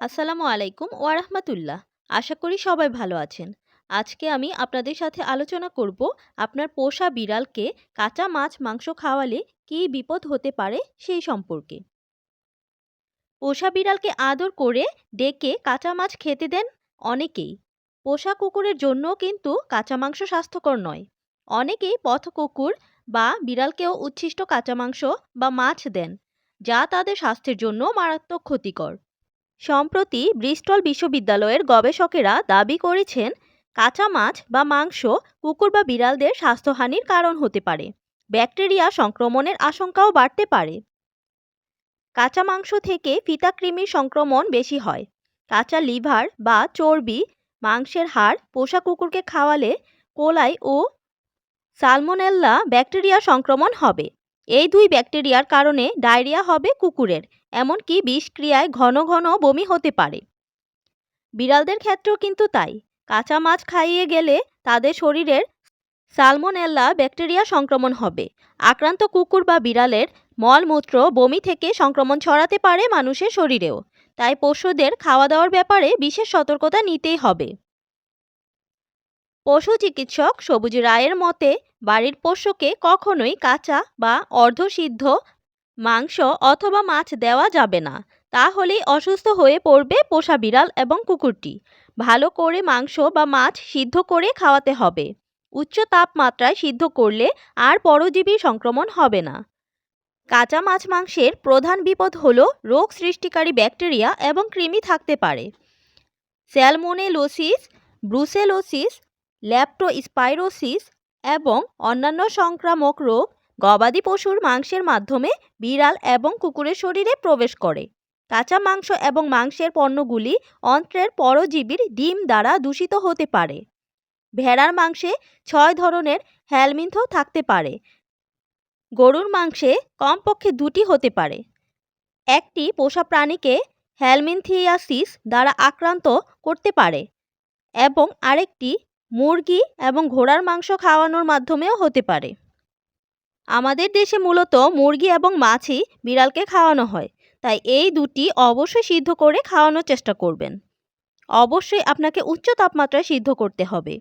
আসসালামু আলাইকুম ওয়ারাহমাতুল্লাহ আশা করি সবাই ভালো আছেন। আজকে আমি আপনাদের সাথে আলোচনা করব আপনার পোষা বিড়ালকে কাঁচা মাছ মাংস খাওয়ালে কী বিপদ হতে পারে সেই সম্পর্কে। পোষা বিড়ালকে আদর করে ডেকে কাঁচা মাছ খেতে দেন অনেকেই। পোষা কুকুরের জন্যও কিন্তু কাঁচা মাংস স্বাস্থ্যকর নয়। অনেকেই পথ কুকুর বা বিড়ালকেও উচ্ছিষ্ট কাঁচা মাংস বা মাছ দেন, যা তাদের স্বাস্থ্যের জন্য মারাত্মক ক্ষতিকর। সম্প্রতি ব্রিস্টল বিশ্ববিদ্যালয়ের গবেষকেরা দাবি করেছেন, কাঁচা মাছ বা মাংস, কুকুর বা বিড়ালদের স্বাস্থ্যহানির কারণ হতে পারে। ব্যাকটেরিয়া সংক্রমণের আশঙ্কাও বাড়তে পারে। কাঁচা মাংস থেকে ফিতাকৃমির সংক্রমণ বেশি হয়। কাঁচা লিভার বা চর্বি, মাংসের হাড়, পোষা কুকুরকে খাওয়ালে কোলাই ও সালমোনেল্লা ব্যাকটেরিয়া সংক্রমণ হবে। এই দুই ব্যাকটেরিয়ার কারণে ডায়রিয়া হবে কুকুরের। এমনকি বিষক্রিয়ায় ঘন ঘন বমি হতে পারে। বিড়ালদের ক্ষেত্রেও কিন্তু তাই। কাঁচা মাছ খাইয়ে গেলে তাদের শরীরের সালমোনেল্লা ব্যাকটেরিয়া সংক্রমণ হবে। আক্রান্ত কুকুর বা বিড়ালের মলমূত্র বমি থেকে সংক্রমণ ছড়াতে পারে মানুষের শরীরেও। তাই পশুদের খাওয়া দাওয়ার ব্যাপারে বিশেষ সতর্কতা নিতেই হবে। পশু চিকিৎসক সবুজ রায়ের মতে, বাড়ির পোষ্যকে কখনোই কাঁচা বা অর্ধসিদ্ধ মাংস অথবা মাছ দেওয়া যাবে না। তাহলেই অসুস্থ হয়ে পড়বে পোষা বিড়াল এবং কুকুরটি। ভালো করে মাংস বা মাছ সিদ্ধ করে খাওয়াতে হবে। উচ্চ তাপমাত্রায় সিদ্ধ করলে আর পরজীবী সংক্রমণ হবে না। কাঁচা মাছ মাংসের প্রধান বিপদ হলো রোগ সৃষ্টিকারী ব্যাকটেরিয়া এবং কৃমি থাকতে পারে। স্যালমোনেলোসিস, ব্রুসেলোসিস, ল্যাপ্টোস্পাইরোসিস এবং অন্যান্য সংক্রামক রোগ গবাদি পশুর মাংসের মাধ্যমে বিড়াল এবং কুকুরের শরীরে প্রবেশ করে। কাঁচা মাংস এবং মাংসের পণ্যগুলি অন্ত্রের পরজীবীর ডিম দ্বারা দূষিত হতে পারে। ভেড়ার মাংসে ছয় ধরনের হ্যালমিন্থ থাকতে পারে। গরুর মাংসে কমপক্ষে দুটি হতে পারে। একটি পোষা প্রাণীকে হ্যালমিনথিয়াসিস দ্বারা আক্রান্ত করতে পারে এবং আরেকটি মুরগি এবং ঘোড়ার মাংস খাওয়ানোর মাধ্যমেও হতে পারে। আমাদের দেশে মূলত মুরগি এবং মাছই বিড়ালকে খাওয়ানো হয়, তাই এই দুটি অবশ্যই সিদ্ধ করে খাওয়ানোর চেষ্টা করবেন। অবশ্যই আপনাকে উচ্চ তাপমাত্রায় সিদ্ধ করতে হবে।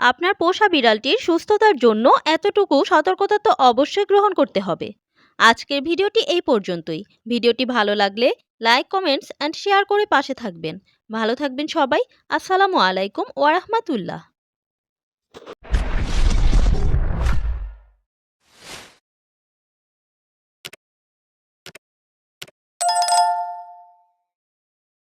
আপনার পোষা বিড়ালটির সুস্থতার জন্য এতটুকু সতর্কতা তো অবশ্যই গ্রহণ করতে হবে। আজকের ভিডিওটি এই পর্যন্তই। ভিডিওটি ভালো লাগলে লাইক, কমেন্টস অ্যান্ড শেয়ার করে পাশে থাকবেন। ভালো থাকবেন সবাই। আসসালামু আলাইকুম ওয়ারাহমাতুল্লাহ